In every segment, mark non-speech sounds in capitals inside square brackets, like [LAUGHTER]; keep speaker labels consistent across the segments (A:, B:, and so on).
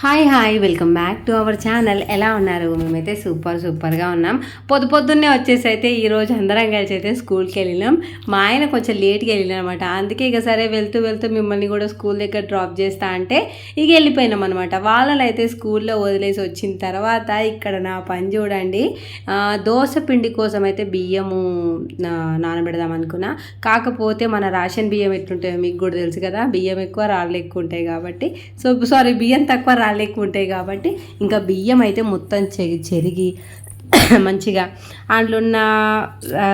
A: Hi hi welcome back to our channel ఎలా ఉన్నారు? మేమైతే సూపర్ సూపర్గా ఉన్నాం. పొద్దు పొద్దున్నే వచ్చేసి అయితే ఈరోజు అందరం కలిసి అయితే స్కూల్కి వెళ్ళినాం. మా ఆయన కొంచెం లేట్గా వెళ్ళినాం అనమాట అందుకే ఇక సరే వెళ్తూ వెళ్తూ మిమ్మల్ని కూడా స్కూల్ దగ్గర డ్రాప్ చేస్తా అంటే ఇక వెళ్ళిపోయినాం అనమాట వాళ్ళని అయితే స్కూల్లో వదిలేసి వచ్చిన తర్వాత ఇక్కడ నా పని చూడండి. దోశ దోస పిండి కోసం అయితే బియ్యము నానబెడదాం అనుకున్నా. కాకపోతే మన రేషన్ బియ్యం ఎట్లుంటాయో మీకు కూడా తెలుసు కదా. బియ్యం ఎక్కువ రాళ్ళు ఎక్కువ ఉంటాయి కాబట్టి. సో సారీ బియ్యం తక్కువ రాళ్ళు ఎక్కువ ఉంటాయి కాబట్టి ఇంకా బియ్యం అయితే మొత్తం చె- చెరిగి [LAUGHS] మంచిగా. అందులో ఉన్న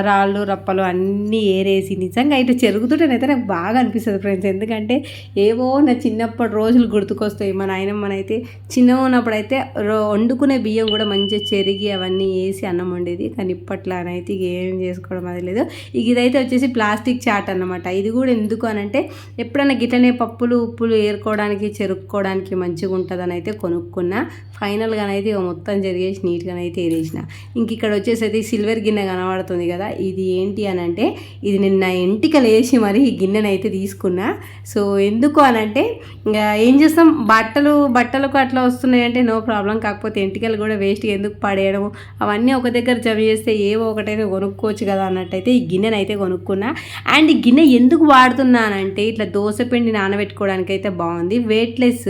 A: రాళ్ళు రప్పలు అన్నీ ఏరేసి నిజంగా ఇటు చెరుగుతుంటేనైతే నాకు బాగా అనిపిస్తుంది ఫ్రెండ్స్. ఎందుకంటే ఏవో నా చిన్నప్పటి రోజులు గుర్తుకొస్తాయి. మా నాయనమ్మనైతే చిన్నగా ఉన్నప్పుడు అయితే రో- వండుకునే బియ్యం కూడా మంచిగా చెరిగి అవన్నీ వేసి అన్నం వండేది. కానీ ఇప్పట్లానైతే ఇక ఏం చేసుకోవడం అది లేదు. ఇక ఇదైతే వచ్చేసి ప్లాస్టిక్ చాట్ అన్నమాట. ఇది కూడా ఎందుకు అనంటే ఎప్పుడైనా గిట్లనే పప్పులు ఉప్పులు ఏరుకోవడానికి చెరుక్కోవడానికి మంచిగా ఉంటుందని అయితే కొనుక్కున్నా. ఫైనల్గానైతే ఇక మొత్తం జరిగేసి నీట్గానైతే ఏరేసిన. ఇంక ఇక్కడ వచ్చేసి అయితే సిల్వర్ గిన్నె కనబడుతుంది కదా. ఇది ఏంటి అని అంటే ఇది నేను నా ఎంటికలు వేసి మరి ఈ గిన్నెను అయితే తీసుకున్నా. సో ఎందుకు అని అంటే ఇంకా ఏం చేస్తాం? బట్టలు బట్టలకు అట్లా వస్తున్నాయి అంటే నో ప్రాబ్లం. కాకపోతే ఎంటికలు కూడా వేస్ట్ ఎందుకు పడేయడం అవన్నీ ఒక దగ్గర జమ చేస్తే ఏవో ఒకటైతే కొనుక్కోవచ్చు కదా అన్నట్టయితే ఈ గిన్నెను అయితే కొనుక్కున్నా. అండ్ ఈ గిన్నె ఎందుకు వాడుతున్నానంటే ఇట్లా దోశ పిండి నానబెట్టుకోవడానికి అయితే బాగుంది. వెయిట్లెస్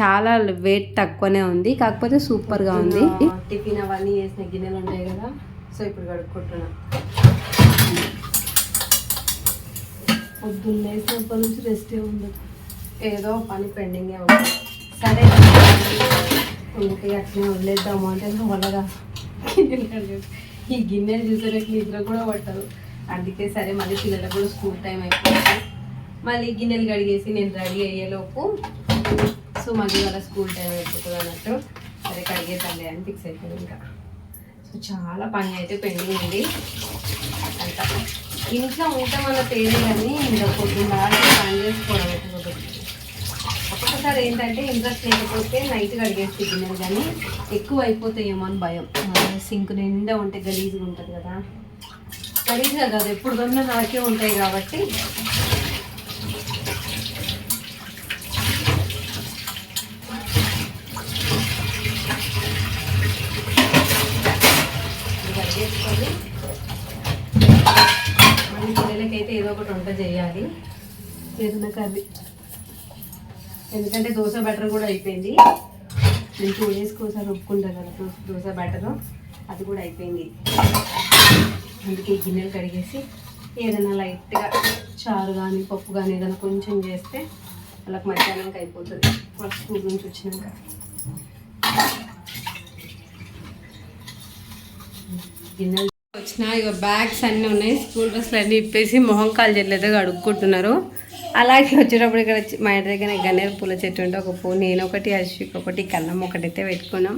A: చాలా వెయిట్ తక్కువనే ఉంది. కాకపోతే సూపర్గా ఉంది. టిఫిన్ అవన్నీ చేసిన గిన్నెలు ఉంటాయి కదా సో ఇప్పుడు కడుక్కుంటున్నా. పొద్దున్న లేచినప్పటి నుంచి రెస్టే ఉండదు. ఏదో పని పెండింగే ఉంది. సరే ఇంకా అట్లనే వదిలేద్దాము అంటే నా. ఈ గిన్నెలు చూసేలకు నిద్ర కూడా పట్టదు. అందుకే సరే మళ్ళీ పిల్లలకు కూడా స్కూల్ టైం అయిపోయింది. మళ్ళీ గిన్నెలు కడిగేసి నేను రెడీ అయ్యేలోపు సో మళ్ళీ వాళ్ళ స్కూల్ టైం అయిపోతుంది అన్నట్టు. సరే కడిగేద్దాంలే అని ఫిక్స్ అయిపోయింది ఇంకా. సో చాలా పని అయితే పెండింగ్ ఉంది. అంత. ఇంట్లో ఉంటే మన పేరే కానీ ఇంకా పొద్దున్న పని చేసుకోవడం అయితే ఒక్కొక్కసారి ఏంటంటే ఇంట్రెస్ట్ లేకపోతే నైట్ కడిగేస్తే గిన్నెలు కానీ ఎక్కువ అయిపోతాయేమో అని భయం. సింక్ నిండా ఉంటే గలీజ్గా ఉంటుంది కదా. గలీజ్గా కాదు ఎప్పుడు కన్నా నాకే ఉంటాయి కాబట్టి ఇది కడిగేసుకొని మళ్ళీ పిల్లలకైతే ఏదో ఒకటి వంట చేయాలి. ఏదైనా కర్రీ ఎందుకంటే దోశ బటర్ కూడా అయిపోయింది. నేను టూ డేస్కి ఒకసారి ఒప్పుకుంటాను కదా దోశ దోశ అది కూడా అయిపోయింది. అందుకే గిన్నెలు కడిగేసి ఏదైనా లైట్గా చారు కానీ పప్పు కానీ ఏదైనా కొంచెం చేస్తే వాళ్ళకి మధ్యాహ్నంకి అయిపోతుంది. వాళ్ళకి స్కూల్ నుంచి వచ్చినాక. గిన్నెలు వచ్చిన ఇక బ్యాగ్స్ అన్నీ ఉన్నాయి. స్కూల్ డ్రెస్లు అన్నీ ఇప్పేసి మొహం కాలు చెట్లేదు అడుక్కుంటున్నారు అలాగే వచ్చేటప్పుడు ఇక్కడ మా ఇంటి దగ్గర గన్నేరు పూల చెట్టు ఉంటే ఒక పువ్వు నేను ఒకటి అశ్విక్ ఒకటి కన్నం ఒకటి అయితే పెట్టుకున్నాం.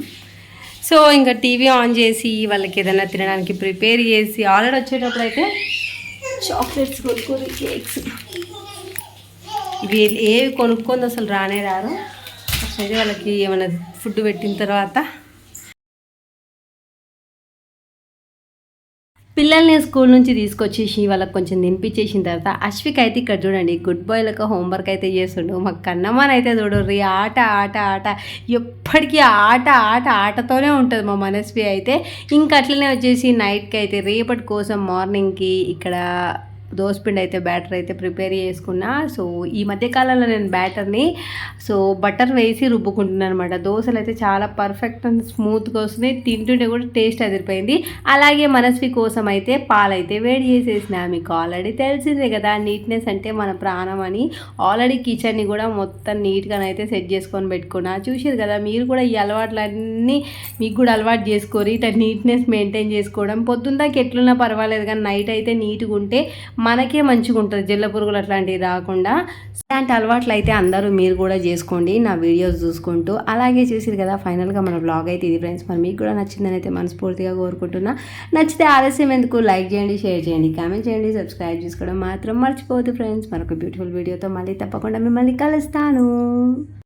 A: సో ఇంకా టీవీ ఆన్ చేసి వాళ్ళకి ఏదైనా తినడానికి ప్రిపేర్ చేసి ఆల్రెడీ వచ్చేటప్పుడు అయితే చాక్లెట్స్ కొనుక్కొని కేక్స్ ఇవి ఏవి కొనుక్కొని అసలు రానే రారు. అయితే వాళ్ళకి ఏమైనా ఫుడ్ పెట్టిన తర్వాత పిల్లల్ని స్కూల్ నుంచి తీసుకొచ్చేసి వాళ్ళకి కొంచెం తినిపించేసిన తర్వాత అశ్విక్ అయితే ఇక్కడ చూడండి గుడ్ బాయ్ లెక్క హోంవర్క్ అయితే చేస్తుండు. మా కన్నమ్మని అయితే చూడర్రి ఆట ఆట ఆట. ఎప్పటికీ ఆట ఆట ఆటతోనే ఉంటుంది మా మనస్వి అయితే. ఇంకా అట్లనే వచ్చేసి నైట్కి అయితే రేపటి కోసం మార్నింగ్కి ఇక్కడ దోసపిండి అయితే బ్యాటర్ అయితే ప్రిపేర్ చేసుకున్నా. సో ఈ మధ్యకాలంలో నేను బ్యాటర్ని సో బటర్ వేసి రుబ్బుకుంటున్నాను అనమాట దోశలు అయితే చాలా పర్ఫెక్ట్ అండ్ స్మూత్గా వస్తున్నాయి. తింటుంటే కూడా టేస్ట్ అదిరిపోయింది. అలాగే మనస్వి కోసం అయితే పాలైతే వేడి చేసేసిన. మీకు ఆల్రెడీ తెలిసిందే కదా నీట్నెస్ అంటే మన ప్రాణం అని. ఆల్రెడీ కిచెన్ని కూడా మొత్తం నీట్గానైతే సెట్ చేసుకొని పెట్టుకున్నా. చూసారు కదా మీరు కూడా ఈ అలవాట్లన్నీ మీకు కూడా అలవాటు చేసుకోరు. ఇట్లా నీట్నెస్ మెయింటైన్ చేసుకోవడం. పొద్దున్న దాకా ఎట్లున్నా పర్వాలేదు కానీ నైట్ అయితే నీట్గా ఉంటే మనకే మంచిగా ఉంటుంది. జల్ల పురుగులు అట్లాంటివి రాకుండా. ఇలాంటి అలవాట్లు అయితే అందరూ మీరు కూడా చేసుకోండి. నా వీడియోస్ చూసుకుంటూ. అలాగే చూసిరు కదా ఫైనల్గా మన బ్లాగ్ అయితే ఇది ఫ్రెండ్స్ మరి మీకు కూడా నచ్చిందని అయితే మనస్ఫూర్తిగా కోరుకుంటున్నా. నచ్చితే ఆలస్యం ఎందుకు? లైక్ చేయండి షేర్ చేయండి కామెంట్ చేయండి సబ్స్క్రైబ్ చేసుకోవడం మాత్రం మర్చిపోవద్దు ఫ్రెండ్స్ మరొక బ్యూటిఫుల్ వీడియోతో మళ్ళీ తప్పకుండా మిమ్మల్ని కలుస్తాను.